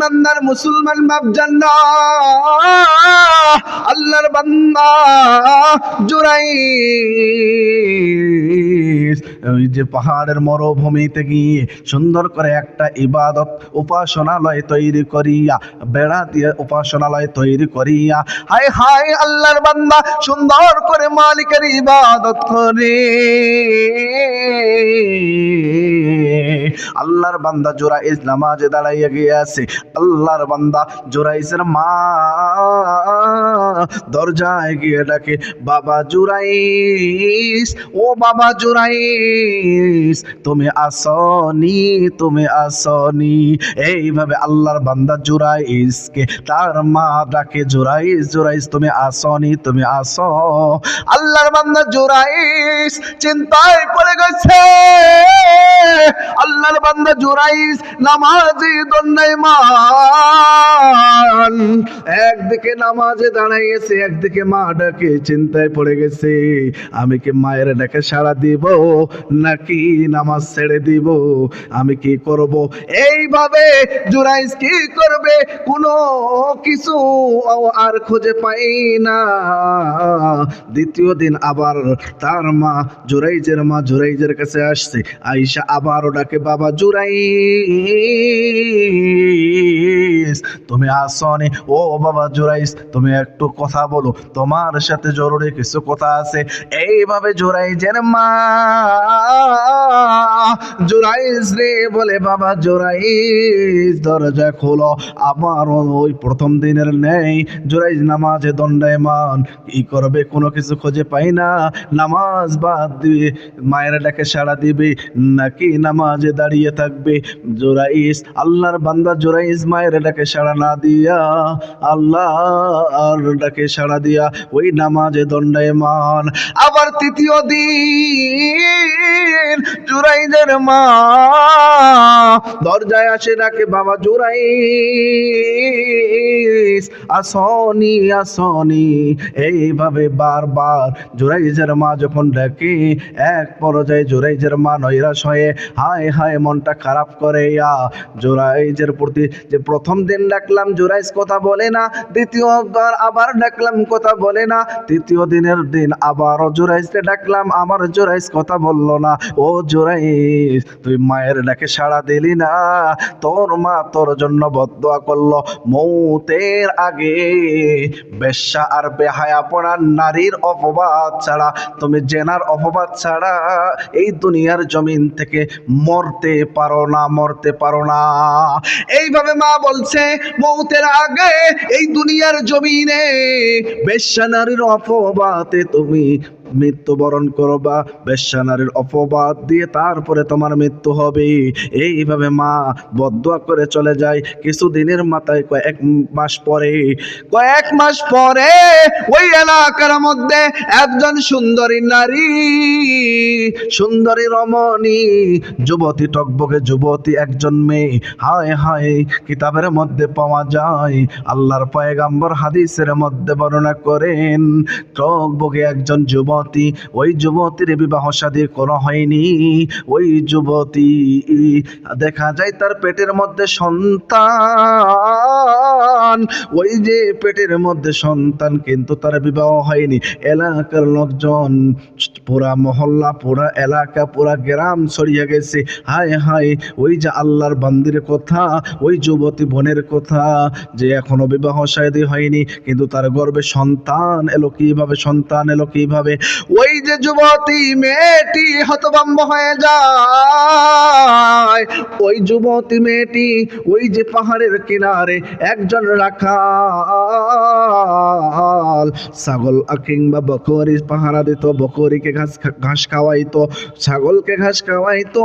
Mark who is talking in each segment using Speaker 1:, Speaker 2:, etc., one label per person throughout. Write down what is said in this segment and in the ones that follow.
Speaker 1: ইমানদার মুসলমান বাপ জান্না আল্লাহর বান্দা জুরাই ওই যে পাহাড়ের মরুভূমিতে গিয়ে সুন্দর করে একটা ইবাদত উপাসনালয় তৈরি করিয়া, বেড়া দিয়ে উপাসনালয় তৈরি করিয়া, হায় হায় আল্লাহর বান্দা সুন্দর করে মালিকের ইবাদত করে। আল্লাহর বান্দা জোরাইজ নামাজে দাঁড়াইয়া গিয়াছে। আল্লাহর বান্দা জোরাইজের মা দরজায় গিয়ে ডাকে, বাবা জুরাইস ও বাবা জুরাইস তুমি আসনি তুমি আসনি। এইভাবে আল্লাহর বান্দা জুরাইসকে তার মা ডাকে জুরাইস জুরাইস তুমি আসনি, তুমি আসো। আল্লাহর বান্দা জুরাইস চিন্তায় পড়ে গেছে। আল্লাহর বান্দা জুরাইস নামাজি দন্ডাই মান একদিকে নামাজে দাঁড়াইয়েছে একদিকে মা ডাকে, চিন্তায় পড়ে গেছে, আমি কি মায়ের ডাকে সাড়া দিব, নাকি নামাজ ছেড়ে দিব? আমি কি করব? এইভাবে জুরাইস কি করবে? কোনো কিছু আর খুঁজে পাই না। দ্বিতীয় দিন আবার তার মা জুরাইজের মা জুরাইজের কাছে আসছে আইসা আবারও ডাকে, বাবা জুরাই তুমি আসনি? ও বাবা জুরাইস তুমি একটু কথা বলো। তোমার সাথে জরুরি কিছু কথা আছে। এইভাবে জোরাই যেন মা জুরাইস রে বলে, বাবা, জুরাইস, দরজা খোলো। আমার ওই প্রথম দিনের নেই। জুরাইজ নামাজে দণ্ডায়মান। কি করবে? কোনো কিছু খুঁজে পাই না। নামাজ বাদ দিবে মায়ের ডাকে সাড়া দিবে, নাকি নামাজে দাঁড়িয়ে থাকবে? জোরাইস, আল্লাহর বান্দা জোরাইস মায়ের ডাকে সাড়া না দিয়া আল্লাহ আর ডাকে সাড়া দিয়া ওই নামাজে দণ্ডায়মান। আবার তৃতীয় দিন জুরাইদের মা। দরজায় আসে ডাকে বাবা জুরাইস আসনি আসনি, এইভাবে বারবার জুরাইজের মা যখন ডাকে, এক পর্যায়ে জুরাইজের মা নৈরাশ হয়ে, হায় হায়, মনটা খারাপ করে। ইয়া জুরাইজের প্রতি যে প্রথম দিন ডাকলাম জুরাইজ কথা বলে না, দ্বিতীয়বার আবার ডাকলাম, কথা বলে না, তৃতীয় দিনের দিন আবারও জুরাইজকে ডাকলাম, আমার জুরাইজ কথা বলল না। ও জুরাইজ তুই মায়ের ডাকে সাড়া দিলি না। তোর মা তোর জন্য বদয়া করল মৌতের আগে। বেশ্যা আর বেহায়া পড়ার নারীর অপবাদ ছাড়া, তুমি জেনার অপবাদ ছাড়া এই দুনিয়ার জমিন থেকে মরতে পারো না, মরতে পারো না। এইভাবে মা বলছে, মৌতের আগে এই দুনিয়ার জমিনে বেশ্যা নারীর অপবাদে তুমি মৃত্যুবরণ করবা নারীর অপবাদ দিয়ে তারপরে তোমার মৃত্যু হবে। এইভাবে মা বদয়া করে চলে যায় কিছুদিনের মাথায় কয়েক মাস পরে। কয়েক মাস পরে ওই এলাকার মধ্যে একজন সুন্দরী নারী, সুন্দরী রমণী, যুবতী টকবকে যুবতী একজন মেয়ে, হায় হায়, কিতাবের মধ্যে পাওয়া যায়, আল্লাহর পয়গাম্বর হাদিসের মধ্যে বর্ণনা করেন টকবকে একজন যুবতী, ওই যুবতীর বিবাহ সাদী করা হয়নি। ওই যুবতী, দেখা যায় তার পেটের মধ্যে সন্তান। ওই যে পেটের মধ্যে সন্তান কিন্তু তার বিবাহ হয়নি। এলাকার লোকজন, পুরা মহল্লা, পুরা এলাকা, পুরা গ্রাম ছড়িয়ে গেছে। হায় হায়, ওই যে আল্লাহর বান্দির কথা, ওই যুবতী বোনের কথা যে এখনও বিবাহ শাদী হয়নি, কিন্তু তার গর্বে সন্তান এলো কীভাবে, সন্তান এলো কীভাবে? ওই যে যুবতী মেয়েটি হতভম্ব হয়ে যায়। ওই যুবতী মেয়েটি ওই যে পাহাড়ের কিনারে একজন রাখাল। ছাগল কিংবা বকরি পাহারা দিত, বকরিকে ঘাস ঘাস খাওয়াইতো, ছাগলকে ঘাস খাওয়াইতো।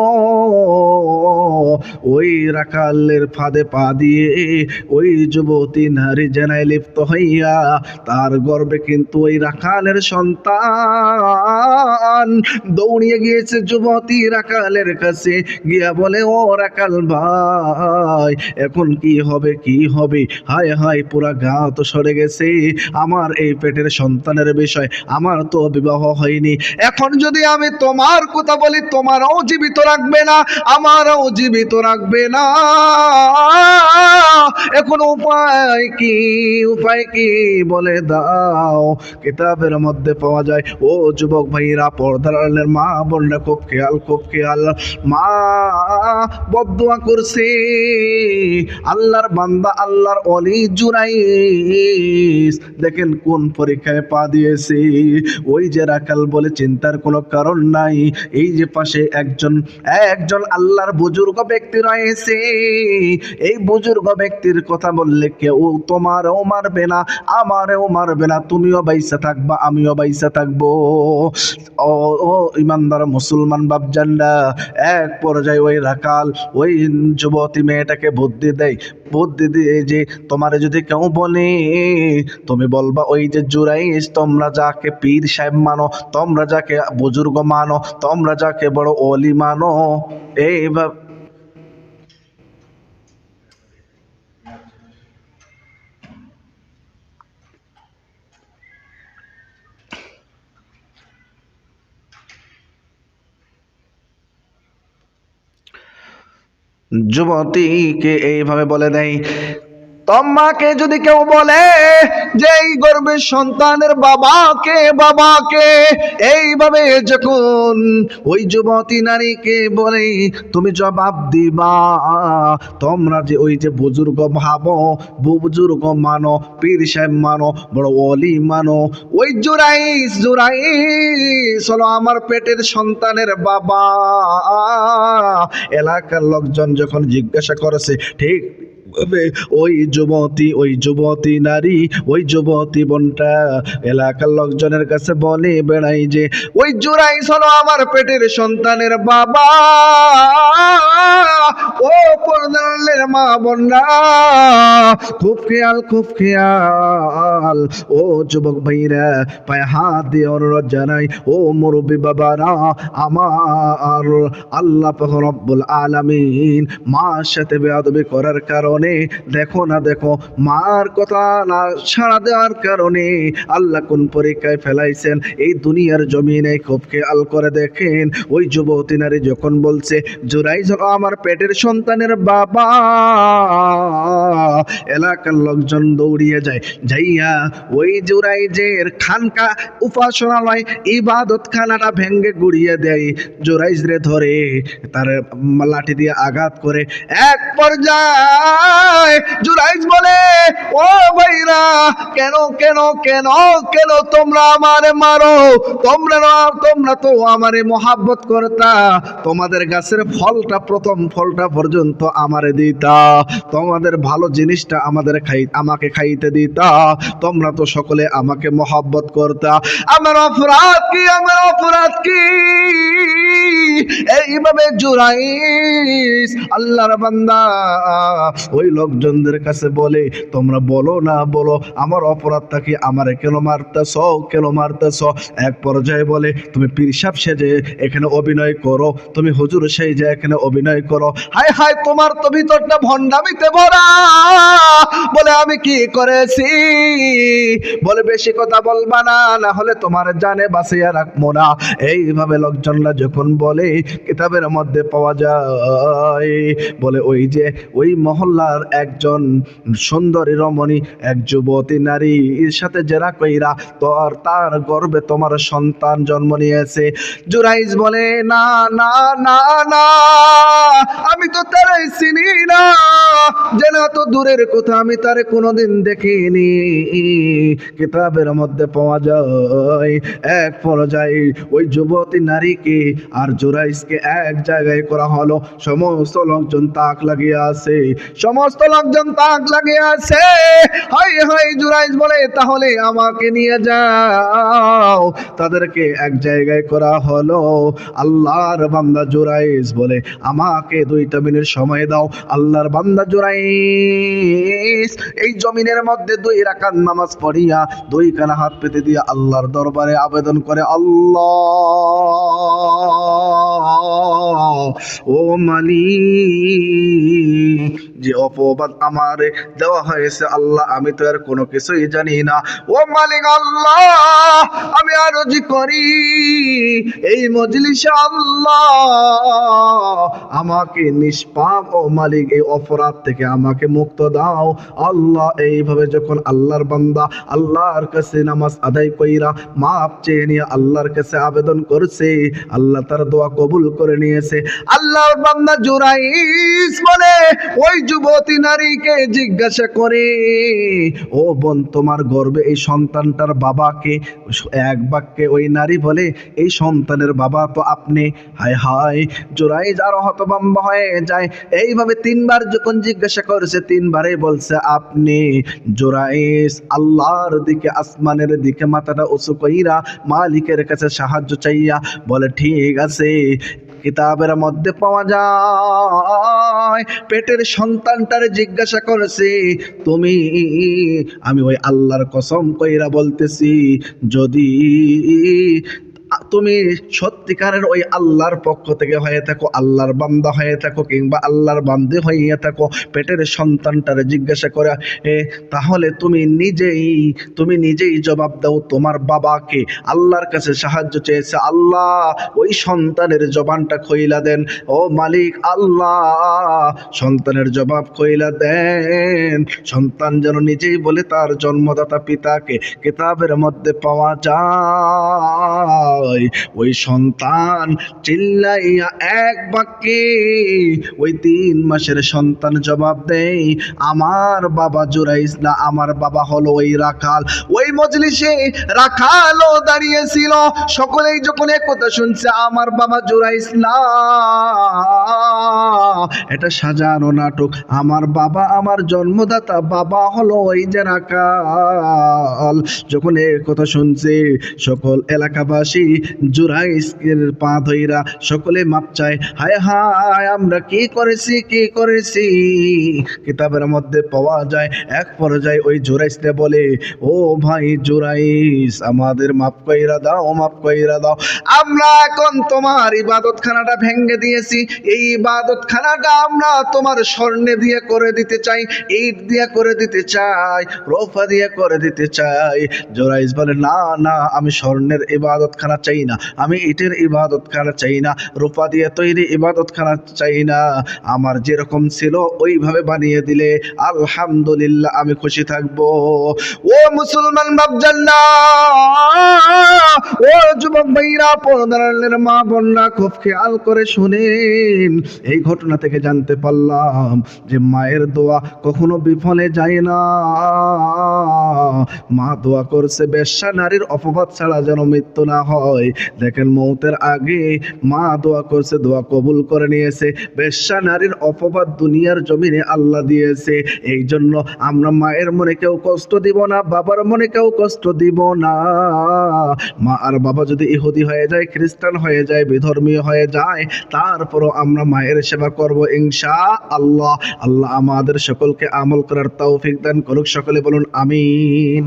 Speaker 1: ওই রাখালের ফাঁদে পা দিয়ে ওই যুবতী নারী জেনায় লিপ্ত হইয়া তার গর্বে কিন্তু ওই রাখালের সন্তান দৌড়িয়ে গিয়েছে যুবতী রাখালের কাছে। গিয়া বলে, ও রাখাল ভাই, এখন কি হবে কি হবে? হায় হায় পুরা গা তো সরে গেছে। আমার এই পেটের সন্তানের বিষয় আমার তো বিবাহ হয়নি। এখন যদি আমি তোমার কথা বলি, তোমারও জীবিত রাখবে না, আমারও জীবিত রাখবে না। এখন উপায় কি? উপায় কি বলে দাও। কিতাবের মধ্যে পাওয়া যায়, ও যুবক ভাইরা পর্দার মা বললে খুব খেয়াল খুব খেয়াল। মা, বদুয়া করছে। আল্লাহর বান্দা, আল্লাহর অলি জুরাইস দেখেন কোন পরীক্ষায় পা দিয়েছে। ওই যে রাখাল বলে চিন্তার কোনো কারণ নাই। এই যে পাশে একজন একজন আল্লাহর বুজুর্গ ব্যক্তি রয়েছে। এই বুজুর্গ ব্যক্তির কথা বললে কেউ তোমারও মারবে না, আমারও মারবে না, তুমিও বাইসা থাকবা, আমিও বাইসা থাকব। ও ও, ইমানদার মুসলমান বাপজান্ডা এক পর্যায়ে ওই রাকাল, ওই যুবতী মেয়েটাকে বুদ্ধি দেয়। বুদ্ধি দিয়ে যে, তোমারে যদি কেউ বলে, তুমি বলবা, ওই যে জুরাইস তোমরা যাকে পীর সাহেব মানো, তোমরা যাকে বুজুর্গ মানো, তোমরা যাকে বড় অলি মানো। এইভাবে যুবতীকে এইভাবে বলে দেয় তোমাকে যদি কেউ বলে যে এই গর্বের সন্তানের বাবাকে বাবাকে, এইভাবে যখন ওই যুবতী নারীকে বলে, তুমি জবাব দিবা, তোমরা যে ওই যে বুজুর্গ ভাবো, বুজুর্গ মানো, পীর সাহেব মানো, বড় অলি মানো, ওই জুরাইস জুরাইস হলো আমার পেটের সন্তানের বাবা। এলাকার লোকজন যখন জিজ্ঞাসা করেছে, ঠিক ওই যুবতী ওই যুবতী নারী, ওই যুবতী বোনটা এলাকার লোকজনের কাছে বলে বেড়াই যে, ওই জোড়াই হলো আমার পেটের সন্তানের বাবা। ও পর্দালের মা বোনরা, খুব খেয়াল খুব খেয়াল। ও যুবক ভাইরা, পায়ে হাত দিয়ে অনুরোধ জানাই, ও মুরব্বী বাবারা, আমার আল্লাহ রব্বুল আলামিন মার সাথে বেয়াদবি করার কারণে দেখো না, দেখো, মার কথা না সাড়া দেওয়ার কারণে আল্লাহ কোন পরীক্ষায় ফেলাইছেন? এই দুনিয়ার জমিনে খুব খেয়াল করে দেখেন, ওই যুবতী নারী যখন বলছে, জোরাই আমার পেটের সন্তানের বাবা। এলাকার লোকজন দৌড়িয়ে যায়, যাইয়া ওই জোরাই যে খানকা উপাসনালয় ইবাদত খানাটা ভেঙ্গে গুড়িয়ে দেয় জোরাইজ রে ধরে তার লাঠি দিয়ে আঘাত করে, এক পর্যায়ে জুরাইজ বলে, ও ভাইরা, কেন কেন কেন কেন তোমরা আমারে মারো? তোমরা তোমরা তো আমারে মোহাব্বত করতা। তোমাদের গাছের ফলটা প্রথম ফলটা পর্যন্ত আমারে দিতা। তোমাদের ভালো জিনিসটা আমাদের খাই, আমাকে খাইতে দিতা। তোমরা তো সকলে আমাকে মোহাব্বত করতা। আমার অপরাধ কি, আমার অপরাধ কি? এইভাবে জুরাইস আল্লাহর বান্দা। ওই লোকজনদের কাছে বলে, তোমরা বলো না, বলো, আমার অপরাধটা কি আমারে কেন মারতেছ কেন মারতেছ? এক পর্যায়ে বলে, তুমি পিরসাব সেজে এখানে অভিনয় করো, তুমি হুজুর সেই যে এখানে অভিনয় করো। হায় হায়, তোমার তো ভিতরটা ভণ্ডামিতে ভরা। বলে, আমি কি করেছি? বলে, বেশি কথা বলবা না না হলে তোমার জানে বাঁচিয়ে রাখব না। এইভাবে লোকজনরা যখন বলে, কিতাবের মধ্যে পাওয়া যায়। বলে, ওই যে, ওই মহল্লার একজন সুন্দরী রমণী, এক যুবতী নারীর সাথে জেরা কইরা তোর, তার গর্বে তোমার সন্তান জন্ম নিয়েছে। জুরাইজ বলে, না না না না, আমি তো তারাই চিনি না। যেন তো দূরের কথা আমি তারে কোনোদিন দেখিনি। কিতাবের মধ্যে পাওয়া যায়, এক পর্যায়ে ওই যুবতী নারীকে আর জুরাইসকে এক জায়গায় করা হলো। সমস্ত লোকজন তাক লাগিয়ে আছে সমস্ত লোকজন তাক লাগিয়ে আছে হাই হাই জুরাইস বলে, তাহলে আমাকে নিয়ে যাও। তাদেরকে এক জায়গায় করা হলো। আল্লাহর বান্দা জুরাইস বলে, আমাকে দুইটা মিনিট সময় দাও। আল্লাহর বান্দা জুরাইস এই জমিনের মধ্যে দুই রাকাত নামাজ পড়িয়া দুই কানা হাত পেতে দিয়ে আল্লাহর দরবারে আবেদন করে, আল্লাহ ও মালিক যে অপবাদ আমারে দেওয়া হয়েছে, আল্লাহ, আমি তো আর কোনো কিছুই জানি না। ও মালিক আল্লাহ, আমি আরজি করি। এই মজলিসে আল্লাহ আমাকে নিষ্পাপ ও মালিক, এই অপরাধ থেকে আমাকে মুক্ত দাও। আল্লাহ, এইভাবে যখন আল্লাহর বান্দা আল্লাহর কাছে নামাজ আদায় কইরা মাপ চেয়ে নিয়ে আল্লাহর কাছে আবেদন করছে, আল্লাহ তার দোয়া কবুল করে নিয়েছে। আল্লাহর বান্দা জুরাইস বলে, ওই যুবতী নারীকে জিজ্ঞাসা করে, ও বোন, তোমার গর্বে এই সন্তানটার বাবাকে, এক বাক্যে ওই নারী বলে, এই সন্তানের বাবা তো আপনি। হায় হায় জোরাইজ আরও হতভম্ব হয়ে যায়। এইভাবে তিনবার যখন জিজ্ঞাসা করেছে, তিনবারে বলছে, আপনি জোরাইস আল্লাহর দিকে, আসমানের দিকে মাথাটা উঁচু কইরা মালিকের কাছে সাহায্য চাইয়া বলে, ঠিক আছে কিতাবের মধ্যে পাওয়া যায়। পেটের সন্তানটারে জিজ্ঞাসা করেছে, তুমি, আমি ওই আল্লাহর কসম কইরা বলতেছি, যদি তুমি সত্যিকারের ওই আল্লাহর পক্ষ থেকে হয়ে থাকো আল্লাহর বান্দা হয়ে থাকো কিংবা আল্লাহর বান্দে হয়ে থাকো পেটের সন্তানটারে জিজ্ঞাসা করে এ, তাহলে তুমি নিজেই তুমি নিজেই জবাব দাও তোমার বাবাকে। আল্লাহর কাছে সাহায্য চেয়েছে আল্লাহ ওই সন্তানের জবানটা খইলা দেন। ও মালিক আল্লাহ সন্তানের জবাব খইলা দেন। সন্তান যেন নিজেই বলে তার জন্মদাতা পিতাকে কিতাবের মধ্যে পাওয়া যায়। ওই সন্তান চিল্লাইয়া এক বাক্যে, ওই তিন মাসের সন্তান জবাব দেয়, আমার বাবা জুরাইস না, আমার বাবা হলো ওই রাখাল। ওই মজলিসে রাখালও দাঁড়িয়েছিল। সকলেই যখন এক কথা শুনছে, আমার বাবা জুরাইস না। এটা সাজানো নাটক। আমার বাবা, আমার জন্মদাতা, বাবা হলো ওই যে রাখাল। যখন এ কথা শুনছে, সকল এলাকাবাসী জুরাইসকের পা ধইরা সকলে মাপ চায়। হায় হায়, আমরা কি করেছি কি করেছি? কিতাবের মধ্যে পাওয়া যায়, এক পর্যায়ে ওই জুরাইসতে বলে, ও ভাই জুরাইস আমাদের মাপ কইরা দাও, মাপ কইরা দাও। আমরা এখন তোমার ইবাদত খানাটা দিয়েছি। এই ইবাদত খানাটা আমরা তোমার স্বর্ণে দিয়ে করে দিতে চাই, ইট দিয়ে করে দিতে চাই, রোফা দিয়ে করে দিতে চাই। জোরাইস বলে, না না, আমি স্বর্ণের ইবাদত খানা চাই না আমি ইটের ইবাদত খানা চাই না রূপা দিয়ে তৈরি ইবাদত খানা চাই না আমার যেরকম ছিল, ওইভাবে বানিয়ে দিলে আলহামদুলিল্লাহ আমি খুশি থাকব। ও মুসলমান বাবজান ও যুবক ভাইরা পর্দারের মা বন্যা খুব খেয়াল করে শুনেন। এই ঘটনা থেকে জানতে পারলাম যে মায়ের দোয়া কখনো বিফলে যায় না। মা দোয়া করছে, বেশ্যা নারীর অপবাদ ছাড়া যেন মৃত্যু না হয় দেখেন মৌতের আগে মা দোয়া করছে, দোয়া কবুল করে নিয়েছে। বেশ্যা নারীর অপবাদ দুনিয়ার জমিনে আল্লাহ দিয়েছে। এই জন্য আমরা মায়ের মনে কেউ কষ্ট দিব না, বাবার মনে কেউ কষ্ট দিব না। মা আর বাবা যদি ইহুদি হয়ে যায়, খ্রিস্টান হয়ে যায় বিধর্মীয় হয়ে যায়, তারপরও আমরা মায়ের সেবা করব ইনশা আল্লাহ আল্লাহ আমাদের সকলকে আমল করার তৌফিক দান করুক। সকলে বলুন, আমিন।